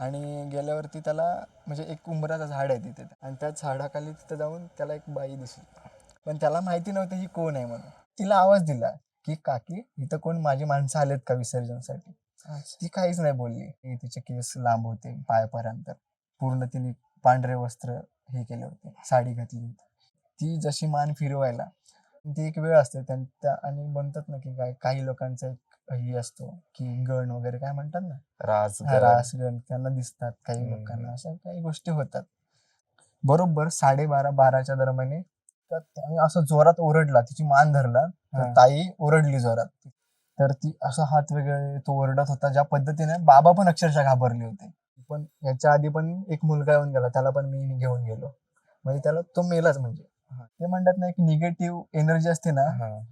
आणि गेल्यावरती त्याला म्हणजे एक उंबराचं झाड आहे तिथे. आणि त्या झाडाखाली तिथं जाऊन त्याला एक बाई दिसली. पण त्याला माहिती नव्हतं ही कोण आहे म्हणून. तिला आवाज दिला की काकी इथं कोण माझी माणसं आलेत का विसर्जनसाठी? ती काहीच नाही बोलली. तिचे केस लांब होते पायापर्यंत. पूर्ण तिने पांढरे वस्त्र हे केले होते. साडी घातली होती. ती जशी मान फिरवायला ती एक वेळ असते त्यां- त्या आणि म्हणतात ना की काय काही लोकांचा एक हे असतो की गण वगैरे काय म्हणतात ना? राज हा, रास गण त्यांना दिसतात काही. लोकांना. अशा काही गोष्टी होतात. बरोबर साडेबारा बाराच्या दरम्यान तर त्याने असं जोरात ओरडला. तिची मान धरला. तर. ताई ओरडली जोरात. तर ती असा हात वेगळे तो ओरडत होता ज्या पद्धतीने बाबा पण अक्षरशः घाबरले होते. पण याच्या आधी पण एक मुलगा येऊन गेला. त्याला पण मी घेऊन गेलो. म्हणजे त्याला तो मेलाच म्हणजे. ते म्हणतात ना एक निगेटिव्ह एनर्जी असते ना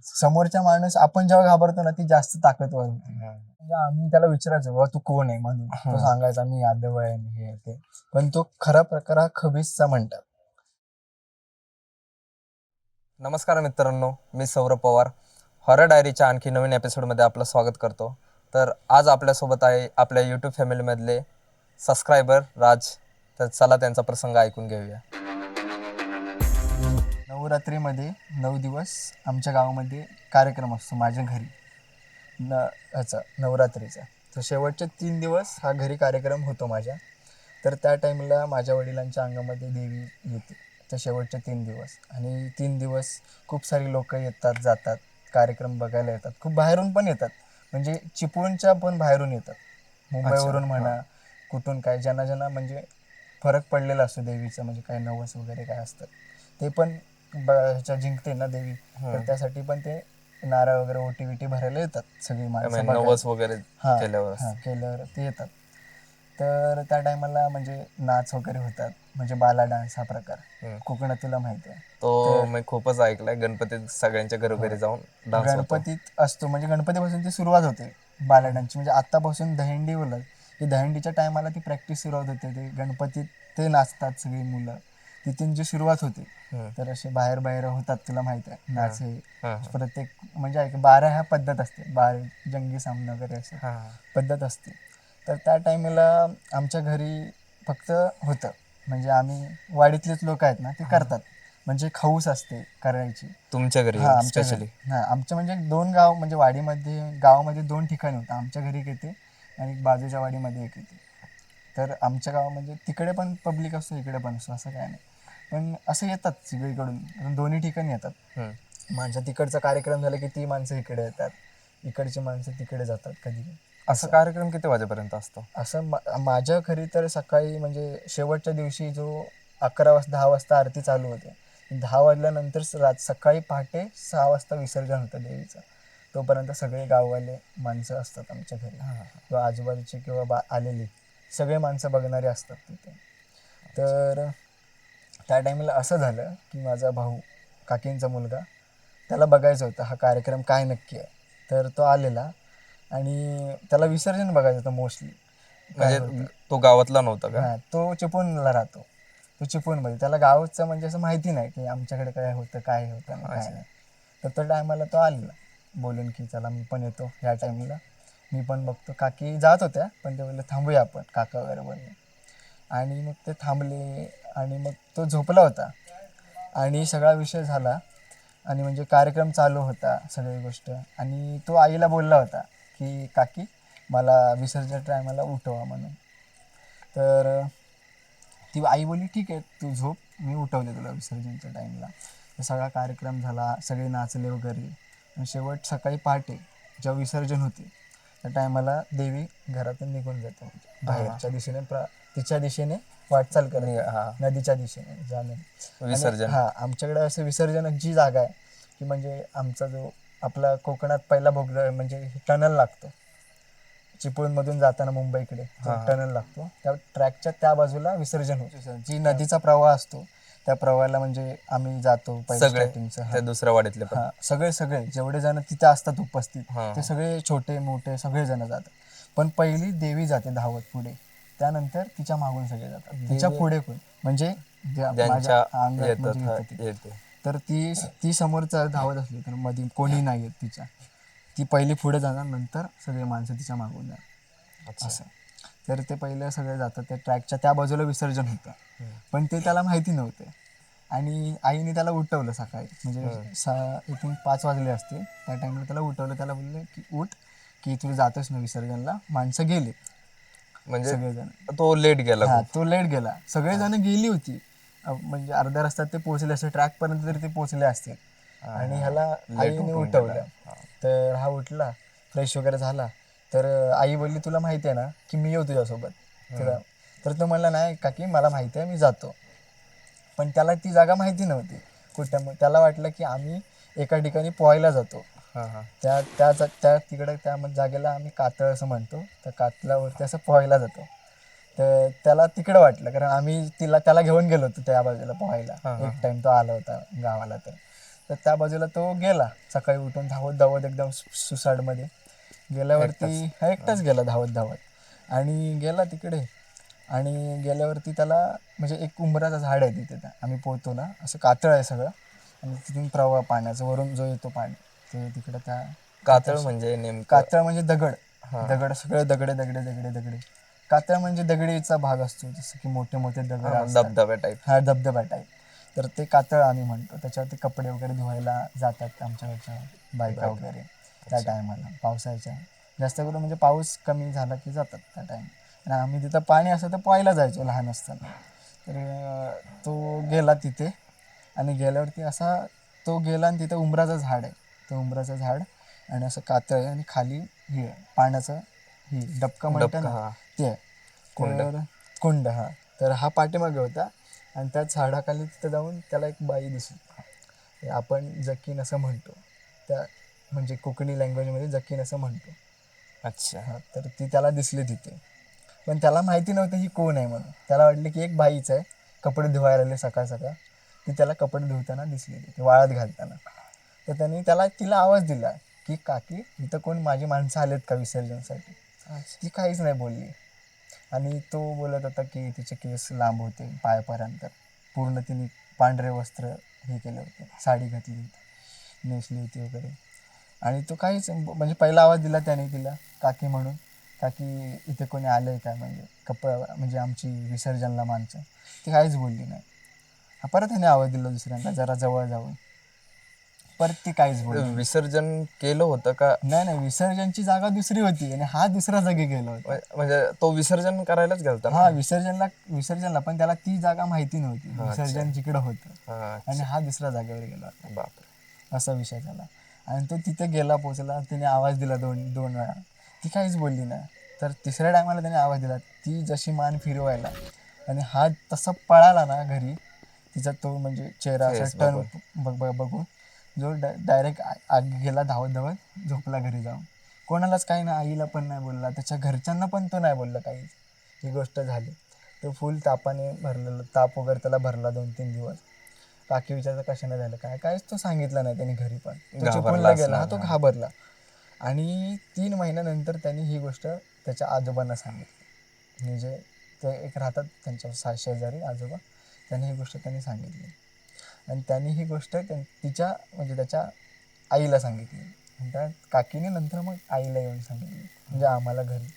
समोरच्या माणूस आपण जेव्हा घाबरतो ना ती जास्त ताकदवर होती. म्हणजे आम्ही त्याला विचारायचो बाबा तू कोण आहे? म्हणून. तो. सांगायचा मी यादव आहे आणि हे ते. पण तो खरा प्रकार हा खबीसचा म्हणतात. नमस्कार मित्रांनो मी सौरभ पवार. हॉरर डायरीच्या आणखी नवीन एपिसोडमध्ये आपलं स्वागत करतो. तर आज आपल्यासोबत आहे आपल्या यूट्यूब फॅमिलीमधले सबस्क्रायबर राज. तर चला त्यांचा प्रसंग ऐकून घेऊया. नवरात्रीमध्ये नऊ दिवस आमच्या गावामध्ये कार्यक्रम असतो माझ्या घरी. न ह्याचा नवरात्रीचा. तर शेवटचे तीन दिवस हा घरी कार्यक्रम होतो माझ्या. तर त्या टाईमला माझ्या वडिलांच्या अंगामध्ये देवी येते. त्या शेवटचे तीन दिवस. आणि तीन दिवस खूप सारी लोक येतात जातात. कार्यक्रम बघायला येतात. खूप बाहेरून पण येतात. म्हणजे चिपळूणच्या पण बाहेरून येतात. मुंबईवरून म्हणा कुठून काय ज्यांना ज्यांना म्हणजे फरक पडलेला असतो देवीचं म्हणजे काय नवस वगैरे काय असतं ते पण ब- ह्याच्या जिंकते ना देवी. तर. त्यासाठी पण ते नारळ वगैरे ओटी विटी भरायला येतात सगळी माणसं. बघायला. नवस वगैरे हा, केल्यावर. हा, केल्यावर ते येतात. तर त्या टायमाला म्हणजे नाच वगैरे होतात. म्हणजे बाला डान्स हा प्रकार. हम्म. कोकणातला माहिती आहे. तो मी खूपच ऐकलाय. गणपतीत सगळ्यांच्या घरोघरी जाऊन डान्स गणपतीत असतो. म्हणजे गणपतीपासून ती सुरुवात होते बाला डान्सची. म्हणजे आतापासून दहंडी बोलत. की दहंडीच्या टायमाला ती प्रॅक्टिस सुरुवात होते. ते गणपतीत ते नाचतात सगळी मुलं. तिथून जी सुरुवात होते तर असे बाहेर बाहेर होतात तुला माहीत आहे. नाच हे. प्रत्येक म्हणजे ऐक बारा ह्या पद्धत असते. बारा जंगी सामना वगैरे असं पद्धत असते. तर त्या टायमाला आमच्या घरी फक्त होतं. म्हणजे आम्ही वाडीतलेच लोक आहेत ना ते करतात. म्हणजे खाऊस असते करायची. तुमच्या घरी हा आमच्या घरी. हा आमच्या म्हणजे दोन गाव म्हणजे वाडीमध्ये गावामध्ये दोन ठिकाणी होतं. आमच्या घरी एक येते आणि बाजूच्या वाडीमध्ये एक येते. तर आमच्या गावामध्ये तिकडे पण पब्लिक असतो इकडे पण असतो असं काय नाही. पण असं येतात सगळीकडून. कारण दोन्ही ठिकाणी येतात. माझ्या तिकडचा कार्यक्रम झाला की ती माणसं इकडे येतात. इकडची माणसं तिकडे जातात कधी असा कार्यक्रम किती वाजेपर्यंत असतो? असं मा- माझ्या घरी तर सकाळी म्हणजे शेवटच्या दिवशी जो अकरा वाजता दहा वाजता आरती चालू होते. दहा वाजल्यानंतर रात सकाळी पहाटे सहा वाजता विसर्जन होतं देवीचं. तोपर्यंत सगळे गाववाले माणसं असतात आमच्या घरी. किंवा आजूबाजूचे किंवा बा आलेली सगळे माणसं बघणारे असतात तिथे. तर त्या टाईमला असं झालं की माझा भाऊ काकींचा मुलगा त्याला बघायचं होतं हा कार्यक्रम काय नक्की आहे. तर तो आलेला आणि त्याला विसर्जन बघायचं होतं मोस्टली म्हणजे तो गावातला नव्हता का? तो चिपळूणला राहतो. तो चिपळूणमध्ये. त्याला गावचं म्हणजे असं माहिती नाही की आमच्याकडे काय होतं काय होतं काय. नाही. तर त्या टायमाला तो आलेला. बोलून की चला मी पण येतो ह्या टायमिंगला मी पण बघतो. काकी जात होत्या पण ते बोलले थांबूया आपण काका वगैरे बोलले. आणि मग ते थांबले. आणि मग तो झोपला होता. आणि सगळा विषय झाला. आणि म्हणजे कार्यक्रम चालू होता सगळी गोष्ट. आणि तो आईला बोलला होता की काकी मला विसर्जन टायमाला उठवा म्हणून. तर ती आई बोलली ठीक आहे तू झोप. मी उठवले तुला विसर्जनच्या टाईमला तर सगळा कार्यक्रम झाला. सगळे नाचले वगैरे. आणि शेवट सकाळी पहाटे जेव्हा विसर्जन होते त्या टायमाला देवी घरातून निघून जाते. म्हणजे बाहेरच्या दिशेने प्र तिच्या दिशेने वाटचाल करते हा. नदीच्या दिशेने जाणे विसर्जन. हा आमच्याकडे असं विसर्जन जी जागा आहे की म्हणजे आमचा जो आपला कोकणात पहिला भोग म्हणजे टनल लागतो. चिपळूणमधून जाताना मुंबईकडे. टनल लागतो त्या ट्रॅकच्या त्या बाजूला विसर्जन होतं. जी नदीचा प्रवाह असतो त्या प्रवाहाला म्हणजे आम्ही जातो सगळे startingचं, हा. त्या दुसऱ्या वाडीतले पण. हा सगळे सगळे जेवढे जण तिथे असतात उपस्थित हा. ते सगळे छोटे मोठे सगळे जण जातात. पण पहिली देवी जाते धावत पुढे. त्यानंतर तिच्या मागून सगळे जातात. तिच्या पुढे कोण? म्हणजे ज्या- ज्यांच्या माझ्या अंगात येतात म्हणजे येतं ते. येते. तर ती ती समोरचा धावत असली तर मध्ये कोणी नाही येत तिच्या. ती पहिली पुढे जाणार नंतर सगळे माणसं तिच्या मागून जाणार. अच्छा. असं. तर ते पहिलं सगळे जातात त्या ट्रॅकच्या त्या बाजूला विसर्जन होतं. पण ते त्याला माहिती नव्हते. आणि आईने त्याला उठवलं सकाळी. म्हणजे सा आय थिंक पाच वाजले असते त्या टाइमला त्याला उठवलं. त्याला बोलले की उठ की तू जातोस ना विसर्जनला. माणसं गेली. म्हणजे सगळेजण. तो लेट गेला हा तो लेट गेला. सगळेजण गेली होती. अ, म्हणजे अर्ध्या रस्त्यात ते पोहोचले असते ट्रॅक पर्यंत तरी ते पोहोचले असतील आणि ह्याला आईने उठवलं. तर हा उठला फ्रेश वगैरे झाला. तर आई बोलली तुला माहिती आहे ना की मी येऊ तुझ्यासोबत. तुला तर तो म्हणला नाही काकी मला माहिती आहे मी जातो. पण त्याला ती जागा माहिती नव्हती. कुठं मग त्याला वाटलं की आम्ही एका ठिकाणी पोहायला जातो. हा हा. त्या त्या जा- त्या तिकडे त्या म- जागेला आम्ही कातळ असं म्हणतो. त्या कातळावरती असं पोहायला जातो. तर त्याला तिकडं वाटलं. कारण आम्ही तिला त्याला घेऊन गेलो होतो त्या बाजूला पोहायला. एक टाइम तो आला होता गावाला तर. तर त्या बाजूला तो गेला. सकाळी उठून धावत धावत एकदम सुसाडमध्ये गेल्यावरती हा एकटाच गेला धावत धावत. आणि गेला तिकडे. आणि गेल्यावरती त्याला म्हणजे एक उंबराचं झाड आहे तिथे. त्या- आम्ही पोहतो ना असं कातळ आहे सगळं. आणि तिथून प्रवाह पाण्याचा वरून जो येतो पाणी. ते तिकडे त्या कातळ म्हणजे नेमकं? कातळ म्हणजे दगड. दगड सगळे दगडे दगडे दगडे दगडे. कातळ म्हणजे दगडीचा भाग असतो जसं की मोठे मोठे दगड असतात. धबधब्या टाईप हा धबधबा टाईप तर ते कातळ आम्ही म्हणतो. त्याच्यावरती कपडे वगैरे धुवायला जातात आमच्याकडच्या बायका वगैरे त्या टायमाला पावसाच्या जास्त करून म्हणजे पाऊस कमी झाला की जातात त्या टाइम आणि आम्ही तिथं पाणी असं तर पोहायला जायचो लहान असताना. तर अं, तो गेला तिथे आणि गेल्यावरती असा तो गेला आणि तिथे उंबराचं झाड आहे. ते उंबराचं झाड आणि असं कातळ आहे आणि खाली हे पाण्याचं हे डबका म्हणतात हा. ना ते. आहे तर कुंड हा. तर हा पाठीमागे होता आणि त्या झाडाखाली तिथं जाऊन त्याला एक बाई दिसली. आपण जकीन असं म्हणतो. त्या म्हणजे कोकणी लँग्वेजमध्ये जकीन असं म्हणतो. अच्छा. हा तर ती त्याला दिसली तिथे. पण त्याला माहिती नव्हतं ही कोण आहे म्हणून. त्याला वाटलं की एक बाईच आहे कपडे धुवायला आले सकाळ सकाळ. ती त्याला कपडे धुवताना दिसली तिथे वाळत घालताना. तर त्यांनी त्याला तिला आवाज दिला की काकी इथं कोण माझी माणसं आलेत का विसर्जनसाठी? ती काहीच नाही बोलली. आणि तो बोलत होता की तिचे केस लांब होते पायापर्यंत. पूर्ण तिने पांढरे वस्त्र हे केले होते साडी घातली होती नेसली होती वगैरे. आणि तो काहीच म्हणजे पहिला आवाज दिला त्याने तिला काकी म्हणून काकी इथे कोणी आलंय काय म्हणजे कप म्हणजे आमची विसर्जनला माणसं. ती काहीच बोलली नाही. परत त्याने आवाज दिला दुसऱ्यांदा जरा जवळ जाऊन. परत ती काहीच नाही. विसर्जन केलं होतं का? नाही नाही विसर्जनची जागा दुसरी होती आणि हा दुसऱ्या जागी गेला होता. म्ह- म्हणजे तो विसर्जन करायलाच गेलता ना? हा विसर्जनला विसर्जनला पण त्याला ती जागा माहिती नव्हती. विसर्जन जिकडं होतं. आणि हा दुसऱ्या जागेवर गेला होता. बापरे. असा विषय झाला. आणि तो तिथे गेला पोचला तिने आवाज दिला दोन दोन वेळा. ती काहीच बोलली नाही. तर तिसऱ्या टायमाला त्याने आवाज दिला. ती जशी मान फिरवायला आणि हा तसा पळाला ना घरी तिचा तो म्हणजे चेहरा असा टर्न बघ बघ- बघून जो डायरेक्ट गेला धावत धावत झोपला घरी जाऊन. कोणालाच काही ना आईला पण नाही बोलला. त्याच्या घरच्यांना पण तो नाही बोलला काही. ही गोष्ट झाली. तो फुल तापाने भरलेलं ताप वगैरे त्याला भरला दोन तीन दिवस. काकी विचारता कशाने झालं काय? काहीच तो सांगितलं नाही त्यांनी घरी पण. तो चिपळूणला गेला. हा तो घाबरला. आणि तीन महिन्यानंतर त्यांनी ही गोष्ट त्याच्या आजोबांना सांगितली. म्हणजे ते एक राहतात त्यांच्या सा शेजारी आजोबा त्यांनी ही गोष्ट त्यांनी सांगितली. आणि त्यांनी ही गोष्ट तिच्या म्हणजे त्याच्या आईला सांगितली. आणि त्या काकीने नंतर मग आईला येऊन सांगितली म्हणजे आम्हाला घरी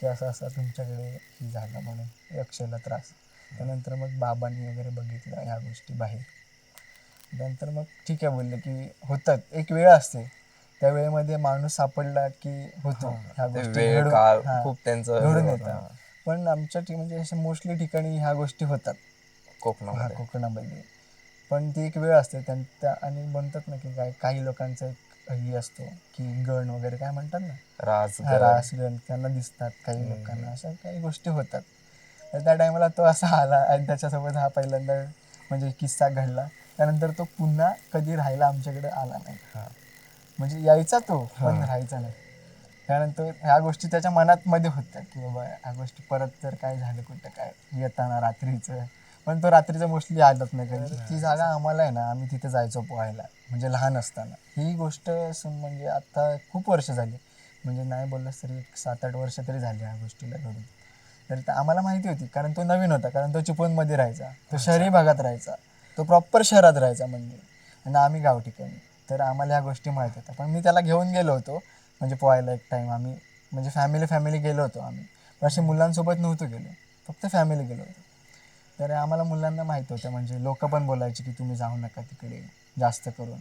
की असं असं तुमच्याकडे ही झालं म्हणून अक्षयला त्रास. त्यानंतर मग बाबांनी वगैरे बघितलं ह्या गोष्टी बाहेर. नंतर मग ठीक आहे बोलले की होतात एक वेळ असते. त्या वेळेमध्ये माणूस सापडला की होतो ह्या गोष्टी खूप त्यांचं घडून होतं. पण आमच्या म्हणजे अशा मोस्टली ठिकाणी ह्या गोष्टी होतात. कोकणामध्ये. कोकणामध्ये. पण ती एक वेळ असते त्यां- त्या आणि म्हणतात ना की काय काही लोकांचं एक ही असतो की गण वगैरे काय म्हणतात ना? राज हा, रास गण त्यांना दिसतात काही लोकांना. अशा काही गोष्टी होतात. तर त्या टायमाला तो असा आला आणि त्याच्यासोबत हा पहिल्यांदा म्हणजे किस्सा घडला. त्यानंतर तो पुन्हा कधी राहायला आमच्याकडे आला नाही. म्हणजे यायचा तो पण राहायचा नाही. त्यानंतर ह्या गोष्टी त्याच्या मनात मध्ये होत्या की बाबा ह्या गोष्टी परत जर काय झालं कुठं काय? येताना रात्रीचं पण तो रात्रीचं मोस्टली आलत नाही कारण की ती जागा आम्हाला आहे ना आम्ही तिथे जायचो पोहायला म्हणजे लहान असताना. ही गोष्ट म्हणजे आता खूप वर्ष झाली. म्हणजे नाही बोललंस तरी एक सात आठ वर्ष तरी झाली ह्या गोष्टीला घडून. तर आम्हाला माहिती होती कारण तो नवीन होता कारण तो चिपळूणमध्ये राहायचा. तो शहरी भागात राहायचा. तो प्रॉपर शहरात राहायचा म्हणजे. आणि आम्ही गाव ठिकाणी. तर आम्हाला ह्या गोष्टी माहीत होत्या. पण मी त्याला घेऊन गेलो होतो म्हणजे पोहायला एक टाईम आम्ही म्हणजे फॅमिली फॅमिली गेलो होतो आम्ही. असे मुलांसोबत नव्हतो गेलो. फक्त फॅमिली गेलो होतो. तर आम्हाला मुलांना माहीत होतं म्हणजे लोक पण बोलायचे की तुम्ही जाऊ नका तिकडे जास्त करून.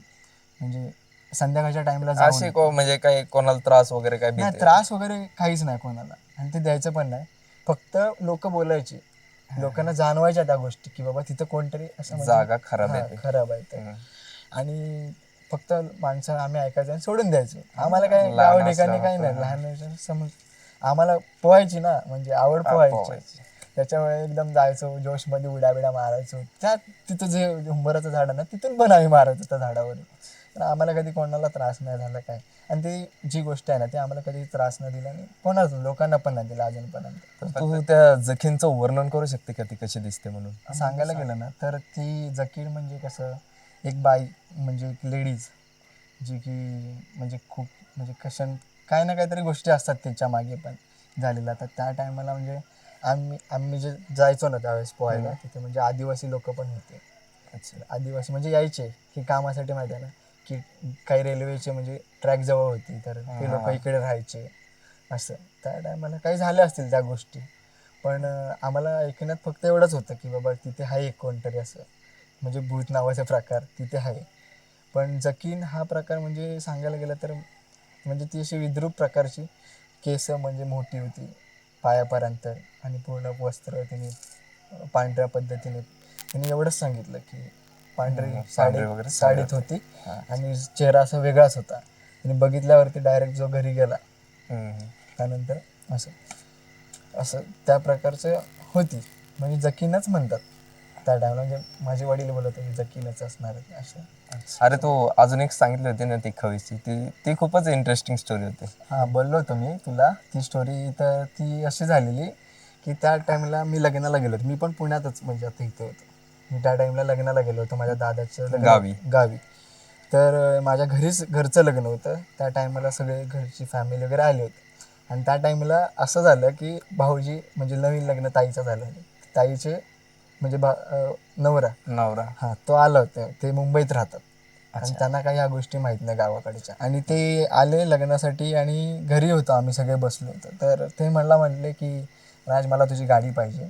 म्हणजे संध्याकाळच्या टाईमला जाऊ असे को- म्हणजे काही कोणाला त्रास वगैरे काय नाही त्रास वगैरे काहीच नाही कोणाला. आणि ते द्यायचं पण नाही. फक्त लोक बोलायचे. लोकांना जाणवायच्या त्या गोष्टी की बाबा तिथं कोणतरी असं म्हणजे- जागा खराब आहे. खराब आहे. आणि फक्त माणसं आम्ही ऐकायचं आणि सोडून द्यायचो. आम्हाला काय लहान गाव ठिकाणी काही नाही. लहान समज आम्हाला पोहायची ना म्हणजे आवड पोहायची. त्याच्यामुळे एकदम जायचो जोशमध्ये उड्या बिड्या मारायचो. त्या तिथं जे उंबराचं झाड ना तिथून पण आम्ही मारायचो त्या झाडावर तर आम्हाला कधी कोणाला त्रास नाही झाला काय. आणि ती जी गोष्ट आहे ना ती आम्हाला कधी त्रास नाही दिला आणि कोणाच लोकांना पण नाही दिला अजूनपर्यंत. तर तू त्या जखींचं वर्णन करू शकते का ती कशी दिसते म्हणून? सांगायला गेलं ना तर ती जकीर म्हणजे कसं एक बाई म्हणजे एक लेडीज जी की म्हणजे खूप म्हणजे कशन काही ना काहीतरी गोष्टी असतात त्याच्यामागे पण झालेल्या. तर त्या टायमाला म्हणजे आम्ही आम्ही जे जायचो ना त्यावेळेस पोहायला तिथे म्हणजे आदिवासी लोक पण होते. अच्छा. आदिवासी म्हणजे यायचे की कामासाठी माहिती आहे ना की काही रेल्वेचे म्हणजे ट्रॅक जवळ होती तर ते लोक इकडे राहायचे असं. त्या टायमाला काही झाल्या असतील त्या गोष्टी पण आम्हाला ऐकण्यात फक्त एवढंच होतं की बाबा तिथे आहे एक कोणतरी असं. म्हणजे भूत नावाचा प्रकार तिथे आहे. पण जकीन हा प्रकार म्हणजे सांगायला गेलं तर म्हणजे ती अशी विद्रूप प्रकारची केस म्हणजे मोठी होती. पायापर्यंत आणि पूर्ण वस्त्र तिने अं, पांढऱ्या पद्धतीने तिने एवढंच सांगितलं की पांढरी साडी वगैरे साडीत होती. आणि चेहरा असा वेगळाच होता आणि बघितल्यावरती डायरेक्ट जो घरी गेला. त्यानंतर असं असं त्या प्रकारचं होती म्हणजे जकीनच म्हणतात त्या टायमाला म्हणजे माझे वडील बोलत होते जकीनच असणार आहे असं. अरे तू अजून एक सांगितली होती ना ती खवीची. ती ती खूपच इंटरेस्टिंग स्टोरी होती. हां बोललो होतो मी तुला. ती स्टोरी तर ती अशी झालेली की त्या टाईमला मी लग्नाला गेलो होतो. मी पण पुण्यातच म्हणजे आता इथे होतो. मी त्या टाईमला लग्नाला गेलो होतो माझ्या दादाचं लग्न गावी. गावी. तर माझ्या घरीच घरचं लग्न होतं. त्या टायमाला सगळे घरची फॅमिली वगैरे आले होते. आणि त्या टाईमला असं झालं की भाऊजी म्हणजे नवीन लग्न ताईचं झालं. ताईचे म्हणजे बा अं, नवरा. नवरा. हा तो आला होता. ते मुंबईत राहतात. आणि त्यांना काही ह्या गोष्टी माहीत नाही गावाकडच्या. आणि ते आले लग्नासाठी आणि घरी होतो आम्ही सगळे बसलो होतो. तर ते मला म्हटले की राज मला तुझी गाडी पाहिजे.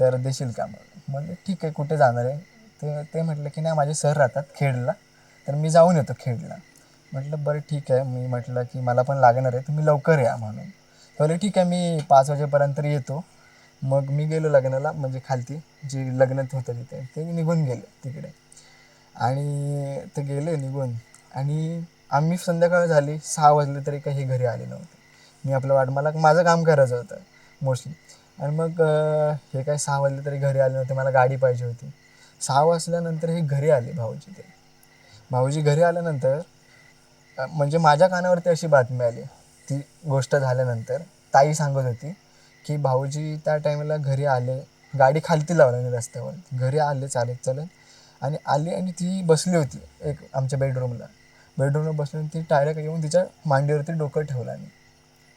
तर देशील का? मग म्हणलं ठीक आहे कुठे जाणार आहे? ते ते म्हटलं की नाही माझे सर राहतात खेडला. तर मी जाऊन येतो खेडला. म्हटलं बरं ठीक आहे. मी म्हटलं की मला पण लागणार आहे. तुम्ही लवकर या म्हणून. बोलले ठीक आहे मी पाच वाजेपर्यंत येतो. मग मी गेलो लग्नाला म्हणजे खालती जे लग्न होतं तिथे ते निघून गेले तिकडे. आणि ते गेले निघून. आणि आम्ही संध्याकाळ झाली सहा वाजले तरी काही हे घरी आले नव्हते. मी आपलं वाट मला माझं काम करायचं होतं मोस्टली. आणि मग हे काय सहा वाजले तरी घरी आले नव्हते मला गाडी पाहिजे होती. सहा वाजल्यानंतर हे घरी आले भाऊजी ते. भाऊजी घरी आल्यानंतर म्हणजे माझ्या कानावरती अशी बातमी आली. ती गोष्ट झाल्यानंतर ताई सांगत होती की भाऊजी त्या टाईमला घरी आले गाडी खालती लावल्याने रस्त्यावर. घरी आले चालत चालत. आणि आली आणि ती बसली होती एक आमच्या बेडरूमला बेडरूमला बसली आणि ती डायरेक्ट येऊन तिच्या मांडीवरती डोकं ठेवलं आणि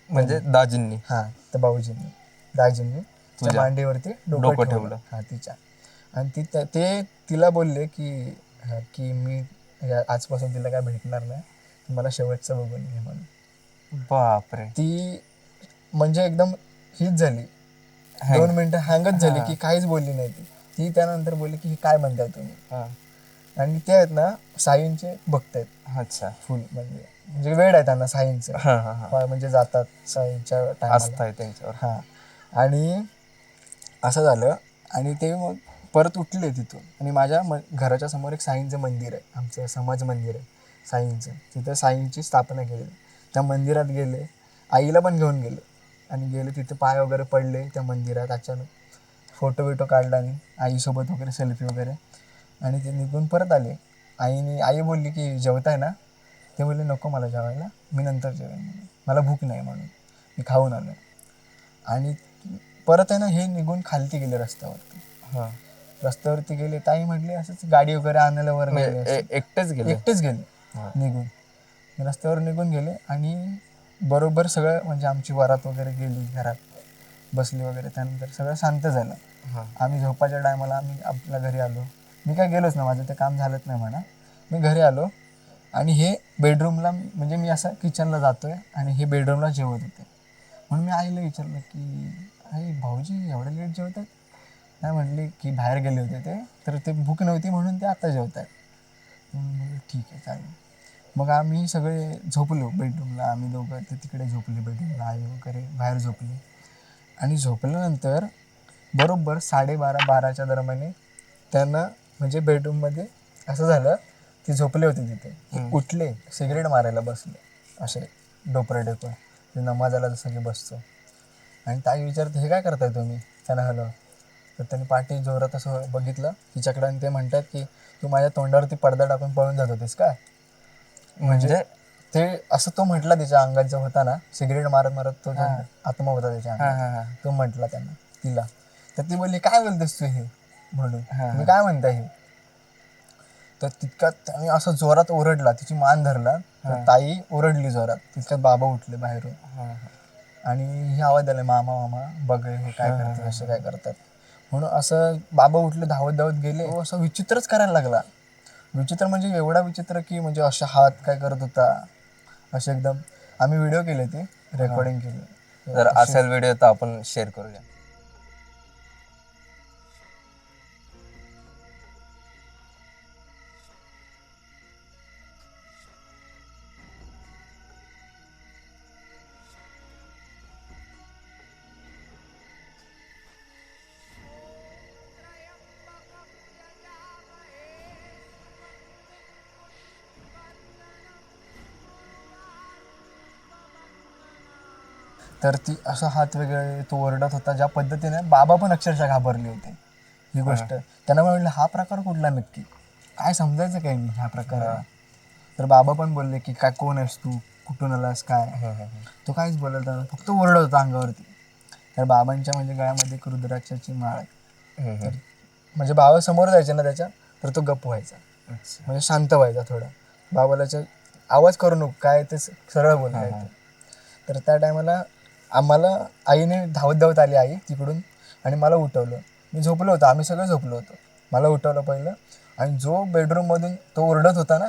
म्हणजे दाजींनी. हां तर भाऊजींनी. दाजींनी तिच्या तुझ्या? मांडीवरती डोकं ठेवलं. हां तिच्या. आणि ती ते तिला बोलले की हा, की मी आजपासून तिला काय भेटणार नाही. तू मला शेवटचं बघून घे म्हणून. बापरे. ती म्हणजे एकदम हीच झाली. दोन मिनिटं हँगच झाली की काहीच बोलली नाही ती. ती त्यानंतर बोलली की हे काय म्हणताय तुम्ही? हा. आणि ते आहेत ना साईंचे भक्त आहेत. अच्छा. फुल म्हणजे म्हणजे वेळ आहे त्यांना साईंचं. हा हा हा. म्हणजे जातात साईंच्या आहे त्यांच्यावर. हां. आणि असं झालं आणि ते मग परत उठले तिथून. आणि माझ्या म घराच्या समोर एक साईंचं मंदिर आहे. आमचं समाज मंदिर आहे साईंचं. तिथं साईंची स्थापना केली. त्या मंदिरात गेले. आईला पण घेऊन गेले. आणि गेले तिथे पाय वगैरे पडले त्या मंदिरात अचानक. फोटो बिटो काढला आणि आईसोबत वगैरे सेल्फी वगैरे. आणि ते निघून परत आले. आईने आई बोलली की जेवताय ना? ते बोलले नको मला जेवायला. मी नंतर जेवेन. मला भूक नाही म्हणून. मी खाऊन आलो आणि परत आहे ना हे निघून खालती गेले रस्त्यावरती. हा. रस्त्यावरती गेले ताई म्हटली असंच गाडी वगैरे आणायला वर गेले. म्हणजे ए- एकटेच गेले? एकटेच गेले. निघून. रस्त्यावर निघून गेले आणि बरोबर सगळं म्हणजे आमची वरात वगैरे गेली घरात बसली वगैरे त्यानंतर सगळं शांत झालं. हा. आम्ही झोपाच्या टायमाला आम्ही आपल्या घरी आलो. मी काय गेलोच ना माझं ते काम झालंच नाही म्हणा. मी घरी आलो आणि हे बेडरूमला म्हणजे मी असं किचनला जातोय आणि हे बेडरूमला जेवत होते. म्हणून मी आईला विचारलं की आई भाऊजी एवढ्या लेट जेवतात? नाही म्हणले की बाहेर गेले होते ते तर ते भूक नव्हती म्हणून ते आता जेवत आहेत म्हणलं ठीक आहे चालेल. मग आम्ही सगळे झोपलो बेडरूमला आम्ही दोघं ते तिकडे झोपले बेडरूमला आई वगैरे बाहेर झोपली. आणि झोपल्यानंतर बरोबर साडेबारा बाराच्या दरम्याने त्यांना म्हणजे बेडरूममध्ये असं झालं ते झोपले होते तिथे. उठले सिगरेट मारायला बसले. असे डोपरे डेपर. ते नमाजाला जसं की बसतो. आणि ताई विचारते हे काय करताय तुम्ही? त्यांना हलं. तर त्यांनी पाठी जोरात असं बघितलं. तिच्याकडे आणि ते म्हणतात की तू माझ्या तोंडावरती पडदा टाकून पळून जात होतीस का? म्हणजे ते असं तो म्हटला त्याच्या अंगात जो होता ना सिगरेट मारत मारत तो जो आत्मा होता त्याच्या अंगात. तो म्हटला त्यांना तिला. तर ती बोलली काय बोलतेस तू हे? म्हणून. मी काय म्हणता हे? तर तितक्यात त्याने असं जोरात ओरडला तिची मान धरला. ताई ओरडली जोरात. तितक्यात बाबा उठले बाहेरून. आणि हे आवाज आला मामा मामा बघ हे काय करतात असे काय करतात. म्हणून असं बाबा उठले धावत धावत गेले असं विचित्रच करायला लागला. विचित्र म्हणजे एवढा विचित्र की म्हणजे असे हात काय करत होता. असे एकदम आम्ही व्हिडिओ केले ते रेकॉर्डिंग केले. जर असेल व्हिडिओ तर आपण शेअर करूया. तर ती असं हात वेगळे तो ओरडत होता ज्या पद्धतीने बाबा पण अक्षरशः घाबरले होते. ही गोष्ट. त्यांना म्हटलं हा प्रकार कुठला नक्की? काय समजायचं काय मी ह्या प्रकाराला? तर बाबा पण बोलले की काय कोण आहेस तू? कुठून आलास? काय? तो काहीच बोलत फक्त ओरडत होता अंगावरती. तर बाबांच्या म्हणजे गळ्यामध्ये एक रुद्राक्षाची माळ आहे. म्हणजे बाबा समोर जायचे ना त्याच्या तर तो गप्प व्हायचा. म्हणजे शांत व्हायचा थोडा. बाबाला आवाज करू नको काय ते सरळ बोलता येतं. तर त्या टायमाला आम्हाला आईने धावत धावत आली आई तिकडून आणि मला उठवलं. मी झोपलो होतो. आम्ही सगळं झोपलो होतो. मला उठवलं पहिलं. आणि जो बेडरूममधून तो ओरडत होता ना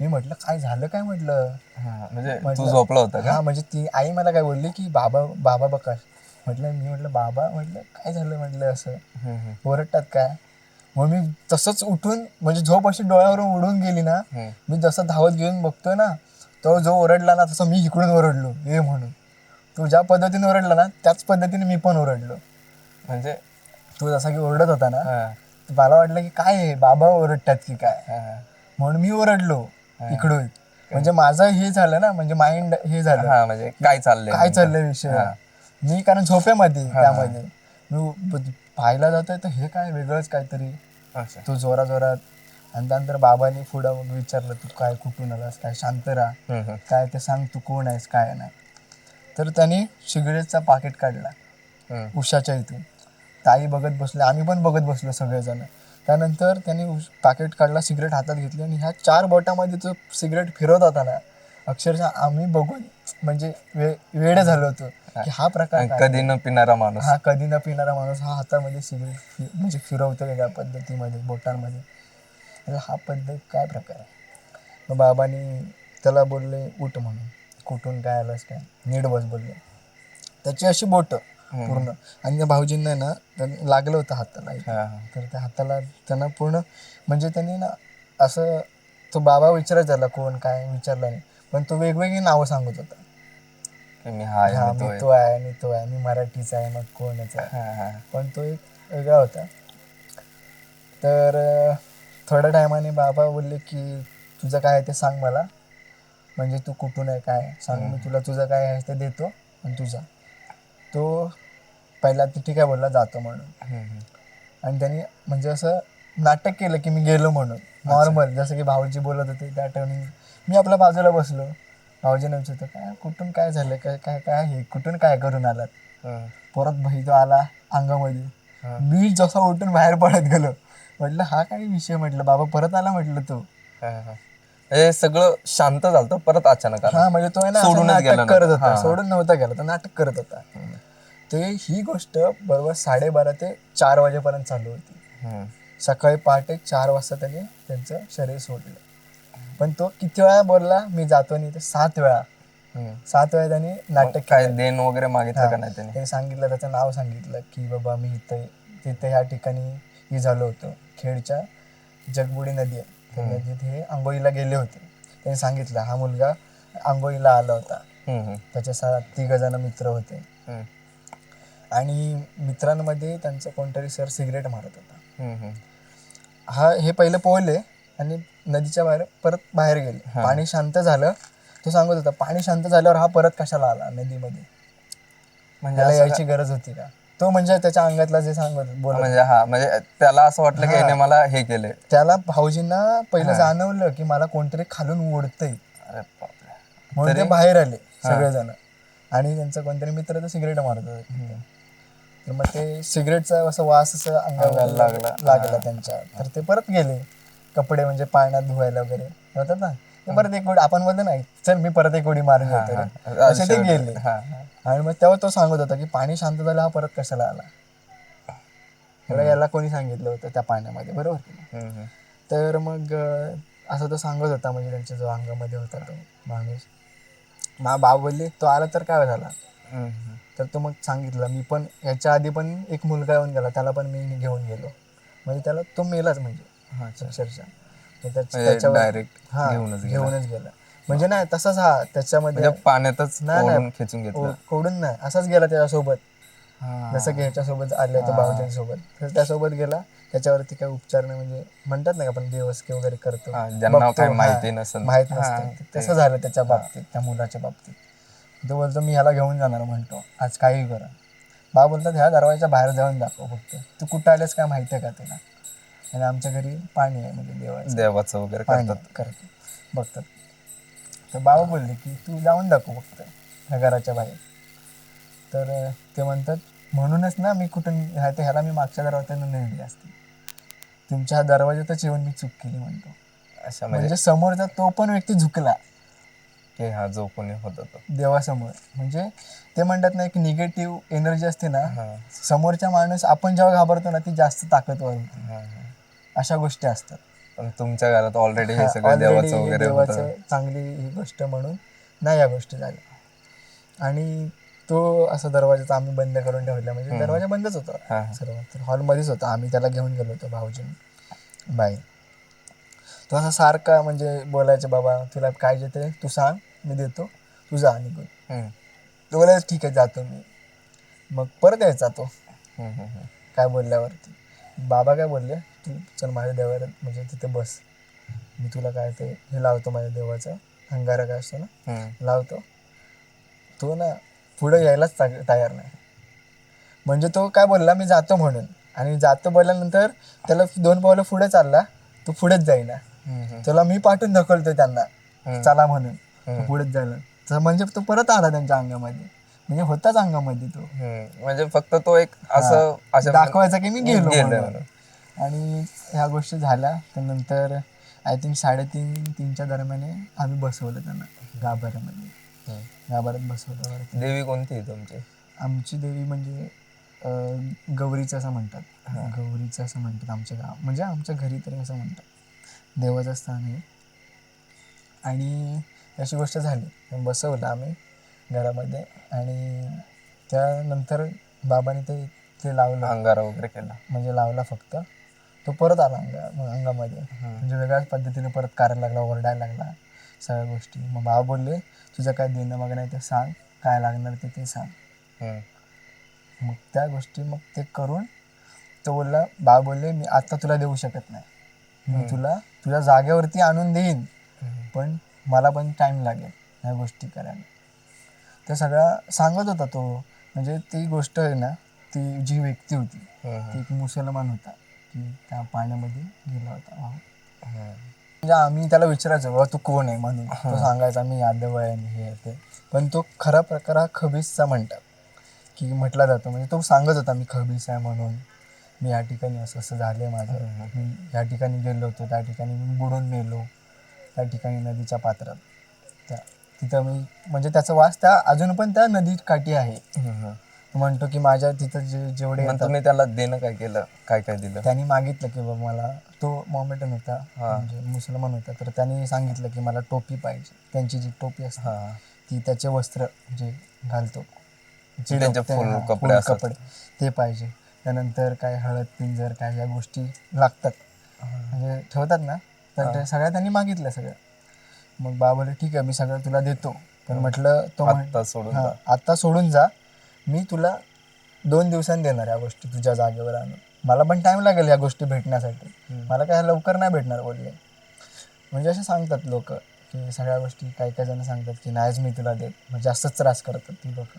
मी म्हटलं काय झालं? काय म्हटलं? हा, म्हणजे तू झोपला होता का? हा म्हणजे ती आई मला काय बोलली की बाबा बाबा बकाश म्हटलं मी म्हटलं बाबा? म्हटलं काय झालं? म्हटलं असं. ओरडतात काय? मग मी तसंच उठून म्हणजे झोप अशी डोळ्यावरून उडून गेली ना. मी जसं धावत घेऊन बघतोय ना तो जो ओरडला ना तसं मी इकडून ओरडलो. ये म्हणून. तू ज्या पद्धतीने ओरडला ना त्याच पद्धतीने मी पण ओरडलो. म्हणजे तू जसा की ओरडत होता ना हा, तर मला वाटलं की काय आहे बाबा ओरडतात की काय? हा, हा. म्हणून मी ओरडलो इकडून. म्हणजे माझं हे झालं ना म्हणजे माइंड हे झालं. हा म्हणजे काय चाललंय काय चाललंय विषय? मी कारण झोपेमध्ये त्यामध्ये. मी पाहायला जातोय तर हे काय वेगळंच काहीतरी. तू जोरा जोरात आणि त्यानंतर बाबांनी पुढं मग विचारलं तू काय कुठून आलास? काय शांत राहा. काय ते सांग तू कोण आहेस काय नाही. तर त्यांनी सिगरेटचा पाकिट काढला. उषाच्या इथून. ताई बघत बसले आम्ही पण बघत बसलो सगळेजण. त्यानंतर त्यांनी पाकिट काढला सिगरेट हातात घेतली आणि ह्या चार बोटामध्ये तो सिगरेट फिरवत होता ना अक्षरशः आम्ही बघून म्हणजे वे वेडे झालो होतो की हा प्रकार? कधी न पिणारा माणूस. हा कधी न पिणारा माणूस हा हातामध्ये सिगरेट म्हणजे फिरवतो वेगळ्या पद्धतीमध्ये बोटांमध्ये. हा पद्धत काय प्रकार आहे? मग बाबांनी त्याला बोलले उठ म्हणून. कुठून काय आलास काय? नीट बस बोलले. त्याची अशी बोट पूर्ण. आणि त्या भाऊजींना ना त्यांनी लागलं होतं हाताला. तर त्या हाताला त्यांना पूर्ण म्हणजे त्यांनी ना असं तो बाबा विचारत झाला कोण काय विचारला नाही. पण तो वेगवेगळी नावं सांगत होता. मी हा मी तो आहे. मी तो आहे मी मराठीचा आहे मग कोणच आहे. पण तो एक वेगळा होता. तर थोड्या टायमाने बाबा बोलले की तुझं काय आहे ते सांग मला. म्हणजे तू कुठून आहे काय? सांग मी तुला तुझं काय आहे ते देतो आणि तुझा. तो पहिला ते ठीक आहे बोलला जातो म्हणून. आणि त्यांनी म्हणजे असं नाटक केलं की मी गेलो म्हणून. नॉर्मल जसं की भाऊजी बोलत होते त्या टायमिंग मी आपल्या बाजूला बसलो. भाऊजीने विचारतो काय कुठून काय झालं? काय काय काय हे कुठून काय करून आलात. परत भाई तो आला अंगामध्ये. मी जसा उठून बाहेर पडत गेलो. म्हटलं हा काय विषय? म्हटलं बाबा परत आला? म्हटलं तो. हा, सगळं शांत झालं परत अचानक आलं. हा म्हणजे तो आहे ना असं सोडूनच गेला नाटक करत नव्हता. होता हा. सोडून नव्हता गेला तर नाटक करत होता. ते ही गोष्ट बरोबर साडेबारा ते चार वाजेपर्यंत चालू होती. हम्म. सकाळी पहाटे चार वाजता त्यांनी त्यांचं शरीर सोडलं. पण तो किती वेळा बोलला मी जातो नाही तर सात वेळा. हम्म. सात वेळा त्यांनी नाटक काय देण वगैरे मागितलं का नाही त्याने? त्यांनी सांगितलं त्याचं नाव सांगितलं की बाबा मी इथं तिथे ह्या ठिकाणी हे झालं होतं खेडच्या जगबुडी नदी आहे. त्या नदीत हे आंघोळीला गेले होते. त्यांनी सांगितलं हा मुलगा आंघोळीला आला होता. हम्म, हम्म, त्याचे सा तिघ जण मित्र होते. आणि मित्रांमध्ये त्यांचं कोणतरी सर सिगरेट मारत होता. हा हे पहिले पोहले आणि नदीच्या बाहेर परत बाहेर गेले. पाणी शांत झालं. तो सांगत होता पाणी शांत झाल्यावर हा परत कशाला आला नदीमध्ये? म्हणजे यायची गरज होती का? तो म्हणजे त्याच्या अंगातला जे सांगत बोल. म्हणजे हा म्हणजे त्याला असं वाटलं की याने मला हे केलंय त्याला भाऊजींना पहिलं जाणवलं की मला कोणतरी खालून ओढतंय. म्हणून ते बाहेर आले सगळेजण. आणि त्यांचा कोणतरी मित्र तर सिगरेट मारत होते तर मग ते सिगरेटचा असं वास असं अंगावर लागला. लागला त्यांच्या. तर ते परत गेले. कपडे म्हणजे पाण्यात धुवायला वगैरे. होतात ना ते परत एक उडी आपण बोलतो नाही. चल मी परत एक उडी मारून येतो रे. असे ते गेले. हा हा. आणि मग तेव्हा तो सांगत होता की पाणी शांत झालं हा परत कशाला आला? त्याला याला कोणी सांगितलं होतं त्या पाण्यामध्ये बरोबर की नाही? हम्म, हम्म. तर मग अं, असं तो सांगत होता म्हणजे त्यांच्या जो अंगामध्ये होता तो माणूस. मा भाव बोलली तो आला तर काय झाला? हम्म. तर तो मग सांगितलं मी पण याच्या आधी पण एक मुलगा येऊन गेला त्याला पण मी घेऊन गेलो. म्हणजे त्याला तो मेलाच म्हणजे. अक्षरशः म्हणजे डायरेक्ट हा घेऊनच. घेऊनच गेला. म्हणजे नाही तसाच हा त्याच्यामध्ये म्हणजे पाण्यातच नाही, खेचून घेतलं. कोडून नाही असाच गेला त्याच्यासोबत. जसं की ह्याच्यासोबत आले होते भाऊजींसोबत. तर त्यासोबत गेला. त्याच्यावरती काही उपचार नाही म्हणजे म्हणतात ना आपण देवस्के वगैरे करतो. माहिती नसेल. माहीत नसतं. तसं झालं त्याच्या बाबतीत त्या मुलाच्या बाबतीत. तो बोलतो मी ह्याला घेऊन जाणार म्हणतो. आज काही करा. बा बोलतात ह्या दरवाजाच्या बाहेर जाऊन दाखव फक्त. तू कुठं आलेस काय माहिती आहे का तुला? आणि आमच्या घरी पाणी आहे म्हणजे देवाचं. देवाचं वगैरे पाणी करतात. करतो बघतात. तर बाबा बोलले की तू जाऊन दाखव फक्त ह्या घराच्या बाहेर. तर ते म्हणतात म्हणूनच ना मी कुठून ह्या ते ह्याला मी मागच्या दरवाजानं नेली असते. तुमच्या ह्या दरवाज्यातच येऊन मी चूक केली म्हणतो. अशा म्हणजे म्हणजे समोरचा तो पण व्यक्ती झुकला. की हा जो कोणी होता तो. देवासमोर. म्हणजे ते म्हणतात ना एक निगेटिव्ह एनर्जी असते ना समोरचा माणूस आपण जेव्हा घाबरतो ना ती जास्त ताकदवर होते. अशा गोष्टी असतात. पण तुमच्या घरात ऑलरेडी हे सगळं Already देवाचं वगैरे होतं. देवाचं चांगली ही गोष्ट म्हणून नाही या गोष्टी झाल्या. आणि तो असा दरवाजाचा आम्ही बंद करून ठेवला. म्हणजे दरवाजा बंदच होता. हा. सर्व तर हॉलमध्येच होता. आम्ही त्याला घेऊन गेलो होतो भाऊजीने. बाहेर तो असा सारखा म्हणजे बोलायचं बाबा तुला काय जे ते तू सांग मी देतो. तू जा निघून. हम्म, तो बोलायचं ठीक आहे जातो मी. मग परत यायचा तो. हम्म, हम्म, हम्म. काय बोलल्यावरती. बाबा काय बोलले? तू चल माझ्या देवाला म्हणजे तिथे बस. मी तुला काय ते हे लावतो माझ्या देवाचं अंगारा काय असतो ना. लावतो. तो ना पुढे यायलाच तयार नाही. म्हणजे तो काय बोलला मी जातो म्हणून. आणि जातो बोलल्यानंतर त्याला दोन पावलं पुढे चालला तो पुढेच जाईना. त्याला मी पाठवून ढकलतोय त्यांना. चला म्हणून. पुढेच जायला तर म्हणजे तो परत आला त्यांच्या अंगामध्ये. म्हणजे होताच अंगामध्ये तो. म्हणजे फक्त तो एक असं दाखवायचा की मी गेलो. आणि ह्या गोष्टी झाल्या. त्यानंतर आय थिंक साडेतीन तीनच्या दरम्यान आम्ही बसवलं त्यांना. गाभाऱ्यामध्ये. गाभाऱ्यात बसवलं. देवी कोणती आहे तुमची? आमची देवी म्हणजे गौरीचं असं म्हणतात. गौरीचं असं म्हणतात आमच्या गाव म्हणजे आमच्या घरी तरी असं म्हणतात. देवाचं स्थान आहे. आणि अशी गोष्ट झाली. बसवलं आम्ही घरामध्ये. आणि त्यानंतर बाबाने ते ते लावलं. अंगारा वगैरे केला. म्हणजे लावला फक्त. तो परत आला अंगा अंगामध्ये. म्हणजे वेगळ्याच पद्धतीने परत करायला लागला ओरडायला लागला सगळ्या गोष्टी. मग बाबा बोलले तुझं काय देणं मागणं आहे ते सांग काय लागणार ते ते सांग. मग त्या गोष्टी मग ते करून तो बोलला बाबा बोलले मी आता तुला देऊ शकत नाही. मी तुला तुझ्या जागेवरती आणून देईन. पण मला पण टाईम लागेल ह्या गोष्टी करायला. ते सगळा सांगत होता तो. म्हणजे ती गोष्ट आहे ना ती जी व्यक्ती होती. ती एक मुसलमान होता. की त्या पाण्यामध्ये गेला होता. वाहून. म्हणजे आम्ही त्याला विचारायचो बाबा तू कोण आहे? म्हणून. तो सांगायचा मी यादव आहे आणि हे आहे ते. पण तो खरा प्रकार हा खबीसचा म्हणतात. की म्हटला जातो म्हणजे तो सांगत होता मी खबीस आहे म्हणून. मी या ठिकाणी असं असं झालं माझं. मी या ठिकाणी गेलो होतो त्या ठिकाणी मी बुडून मेलो त्या ठिकाणी नदीच्या पात्रात. त्या तिथं मी म्हणजे त्याचा वास त्या अजून पण त्या नदी काठी आहे म्हणतो की माझ्या तिथं जे जेवढे तुम्ही त्याला देणं काय केलं? काय काय दिलं? त्यांनी मागितलं की बाबा मला तो मॉमेटन होता म्हणजे मुसलमान होता तर त्यांनी सांगितलं की मला टोपी पाहिजे. त्यांची जी टोपी असते हा. ती त्याचे वस्त्र जे घालतो. जे त्यांचे लोक ते- full हा, कपडे. कपडे ते पाहिजे. त्यानंतर काय हळद पिंजर काय या गोष्टी लागतात. म्हणजे ठेवतात ना? तर सगळ्या त्यांनी मागितलं सगळं मग बाबा ठीक आहे मी सगळं तुला देतो. पण म्हटलं तो. आता सोडून जा. मी तुला दोन दिवसांनी देणार या गोष्टी तुझ्या जागेवर आणून. मला पण टाइम लागेल या गोष्टी भेटण्यासाठी. मला काय लवकर नाही भेटणार बोलले. म्हणजे असे सांगतात लोक की सगळ्या गोष्टी काही काही जण सांगतात की नाहीच मी तुला देत. म्हणजे जास्तच त्रास करतात ती लोक.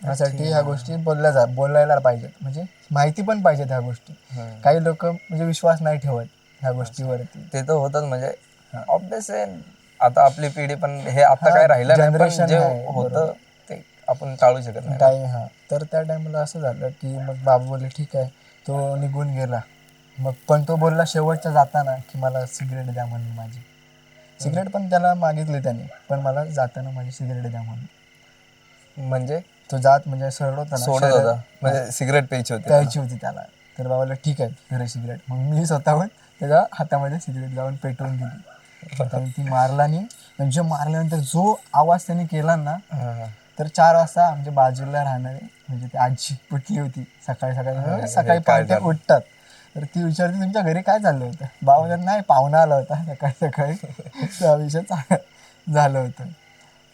यासाठी ह्या गोष्टी बोलल्या जा बोलायला पाहिजेत. म्हणजे माहिती पण पाहिजेत ह्या गोष्टी. काही लोक म्हणजे विश्वास नाही ठेवत ह्या गोष्टीवरती. ते तर होतच म्हणजे ऑब्विस आहे. आता आपली पिढी पण हे आता काय राहिलं नाही पण generation जे आहे, होतं आपण टाळू शकत नाही. टाईम हा. तर त्या टाइमला असं झालं की मग बाबू बोलले ठीक आहे. तो निघून गेला. मग पण तो बोलला शेवटच्या जाताना की मला सिगरेट द्या म्हणून माझी. सिगरेट पण त्याला मागितली त्याने पण मला जाताना माझी सिगरेट द्या म्हणून. म्हणजे? तो जात म्हणजे सरळ होता ना सोडत होता. म्हणजे सिगरेट प्यायची होती प्यायची होती त्याला. तर बाबाला ठीक आहे घरी सिगरेट. मग मी स्वतःहून त्याच्या हातामध्ये सिगरेट जाऊन पेटवून दिली. ती मारला नाही म्हणजे मारल्यानंतर जो आवाज त्याने केला ना. तर चार वाजता म्हणजे बाजूला राहणारे म्हणजे ती आजी उठली होती सकाळी सकाळी. म्हणजे सकाळी पहाटे झालं? उठतात. तर ती विचारते तुमच्या घरी काय झालं होतं? बाबा तर नाही पाहुणा आला होता सकाळी सकाळी. त्या विषय झालं होतं.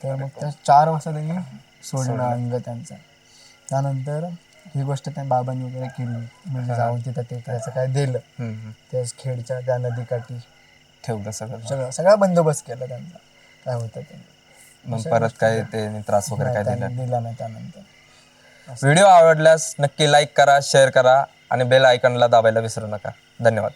तर मग त्या चार वाजता त्यांनी सोडलं अंग त्यांचं. त्यानंतर ही गोष्ट त्या बाबांनी वगैरे केली. म्हणजे जाऊन तिथं ते त्याचं काय दिलं. हम्म, हम्म. त्या खेडच्या त्या नदीकाठी ठेवलं सगळं. सगळं सगळा बंदोबस्त केला त्यांचा. काय होतं ते. मग परत काय ते त्रास वगैरे काय दिला. नाही त्यानंतर. व्हिडिओ आवडल्यास नक्की लाईक करा शेअर करा आणि बेल आयकॉनला दाबायला विसरू नका. धन्यवाद.